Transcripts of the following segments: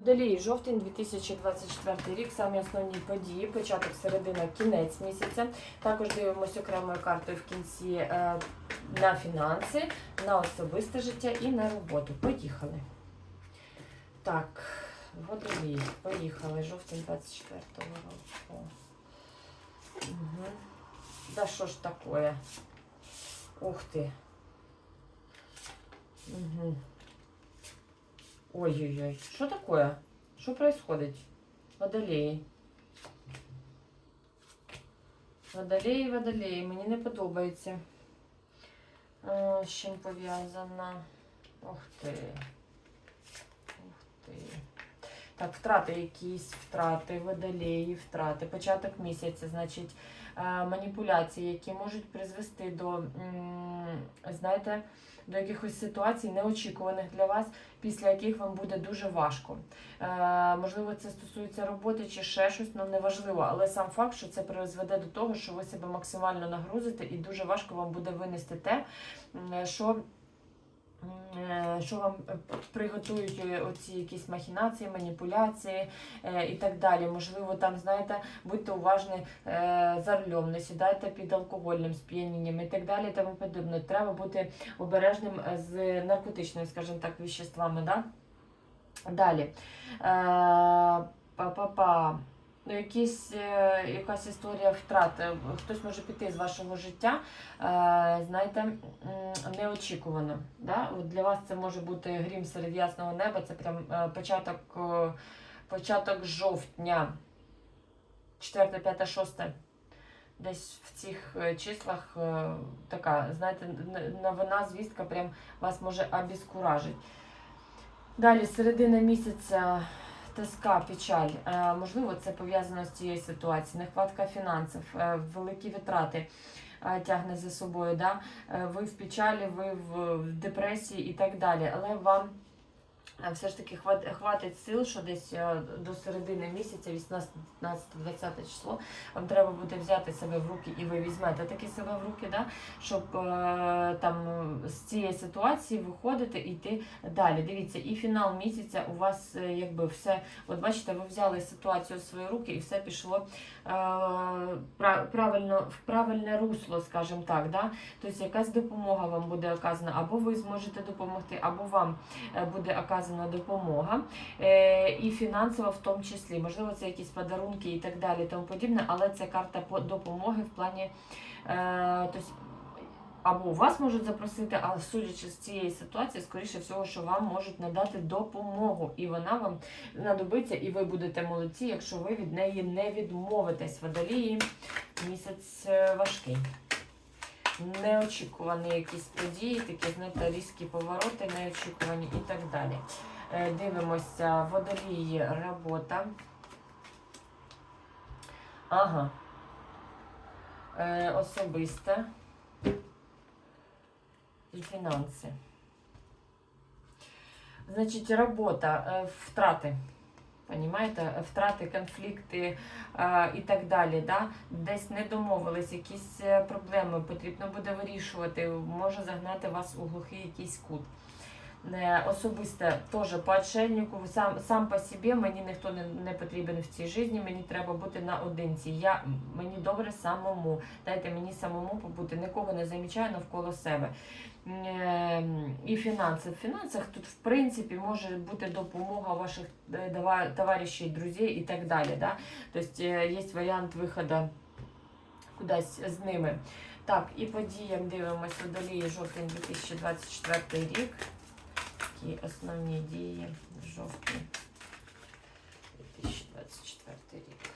Далі жовтень 2024 рік, самі основні події, початок, середина, кінець місяця. Також дивимося окремою картою в кінці е, на фінанси, на особисте життя і на роботу. Поїхали. Так, водолій, поїхали. Жовтень 24 року. Угу. Да що ж таке? Ух ти. Угу. Ой-ой-ой, что такое? Что происходит? Водолеї. Водолеї, водолеї, мені не подобається. З чим пов'язана? Ух ти. Ух ти. Так, втрати якісь, втрати, водолеї, втрати. Початок місяця, значить, е, маніпуляції, які можуть призвести до, знаєте, до якихось ситуацій, неочікуваних для вас, після яких вам буде дуже важко. Е, можливо, це стосується роботи чи ще щось, ну неважливо, але сам факт, що це призведе до того, що ви себе максимально нагрузите, і дуже важко вам буде винести те, що. М, Що вам е, приготують е, оці якісь махінації, маніпуляції е, і так далі. Можливо, там, знаєте, будьте уважні е, за рулем, не сідайте під алкогольним сп'янінням і так далі. Тому подібне. Треба бути обережним з наркотичними, скажімо так, веществами. Да? Далі. Е, Па-па-па. Ну, якісь, е, якась історія втрати. Хтось може піти з вашого життя, е, знаєте, неочікувано. Да? От для вас це може бути грім серед ясного неба, це прям е, початок, початок жовтня. 4, 5, 6. Десь в цих числах така, знаєте, новина, звістка прям вас може обіскуражити. Далі, середина місяця, тоска, печаль. Е, можливо, це пов'язано з цією ситуацією. Нехватка фінансів, е, великі витрати е, тягне за собою. Да? Ви в печалі, ви в, депресії і так далі. Але вам все ж таки хватить сил, що десь е, до середини місяця, 18-20 число, вам треба буде взяти себе в руки, і ви візьмете таки себе в руки, да? щоб е, там з цієї ситуації виходити і йти далі. Дивіться, і фінал місяця у вас е, якби все. От бачите, ви взяли ситуацію в свої руки і все пішло правильно в правильне русло, скажімо так. Да? Тобто якась допомога вам буде оказана, або ви зможете допомогти, або вам буде оказана допомога. Е, і фінансово в тому числі. Можливо, це якісь подарунки і так далі, тому подібне, але це карта допомоги в плані. Е, тобто, або вас можуть запросити, але судячи з цієї ситуації, скоріше всього, що вам можуть надати допомогу, і вона вам знадобиться, і ви будете молодці, якщо ви від неї не відмовитесь. Водолії місяць е, важкий. Неочікувані якісь події, такі, знаєте, різкі повороти, неочікувані і так далі. Е, Дивимося, водолії, робота. Ага. Е, особисте і фінанси. Значить, робота, е, втрати. Понімаєте? Втрати, конфлікти е, і так далі. Да? Десь не домовились, якісь е, проблеми потрібно буде вирішувати, може загнати вас у глухий якийсь кут. Е, Особисте теж по отшельнику, сам, сам по собі мені ніхто не, не потрібен в цій житті, мені треба бути наодинці. Я, мені добре самому. Дайте мені самому побути, нікого не замічаю навколо себе. Е, І фінанси. В фінансах тут, в принципі, може бути допомога ваших е, товаришів, друзів і так далі. Да? Тобто є варіант виходу кудись з ними. Так, і по діям дивимося водолії жовтень 2024 рік. Які основні дії в жовтні 2024 рік.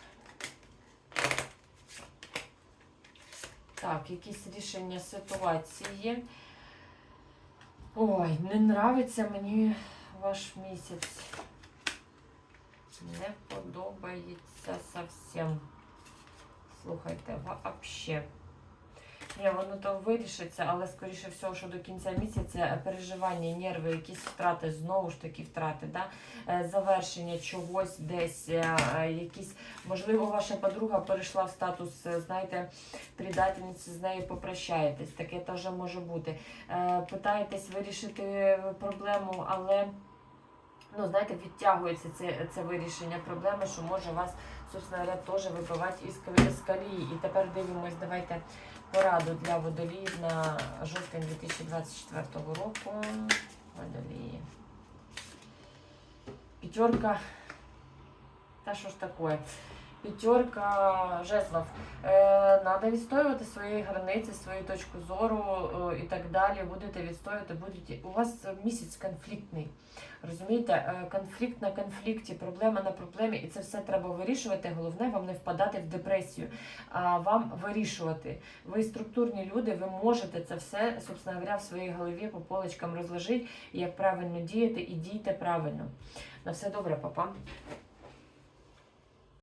Так, якісь рішення ситуації. Ой, не нравиться мені ваш місяць. Не подобається зовсім. Слухайте, вообще. Ні, воно то вирішиться, але скоріше всього, що до кінця місяця переживання, нерви, якісь втрати, знову ж таки втрати, да? Е, завершення чогось десь, е, е, якісь, можливо, ваша подруга перейшла в статус, е, знаєте, предательниці, з нею попрощаєтесь, таке теж може бути. Е, Питаєтесь вирішити проблему, але ну, знаєте, відтягується це, це вирішення проблеми, що може вас, собственно говоря, теж вибивати із колії. І тепер дивимось, давайте пораду для водоліїв на жовтень 2024 року. Водолії. П'ятерка. Та що ж таке? П'ятерка жезлов. Е, надо відстоювати свої границі, свою точку зору е, і так далі. Будете відстоювати, будете. У вас місяць конфліктний. Розумієте, Е, конфлікт на конфлікті, проблема на проблемі, і це все треба вирішувати. Головне вам не впадати в депресію, а вам вирішувати. Ви структурні люди, ви можете це все, собственно говоря, в своїй голові по полочкам розложити, як правильно діяти, і дійте правильно. На все добре, папа.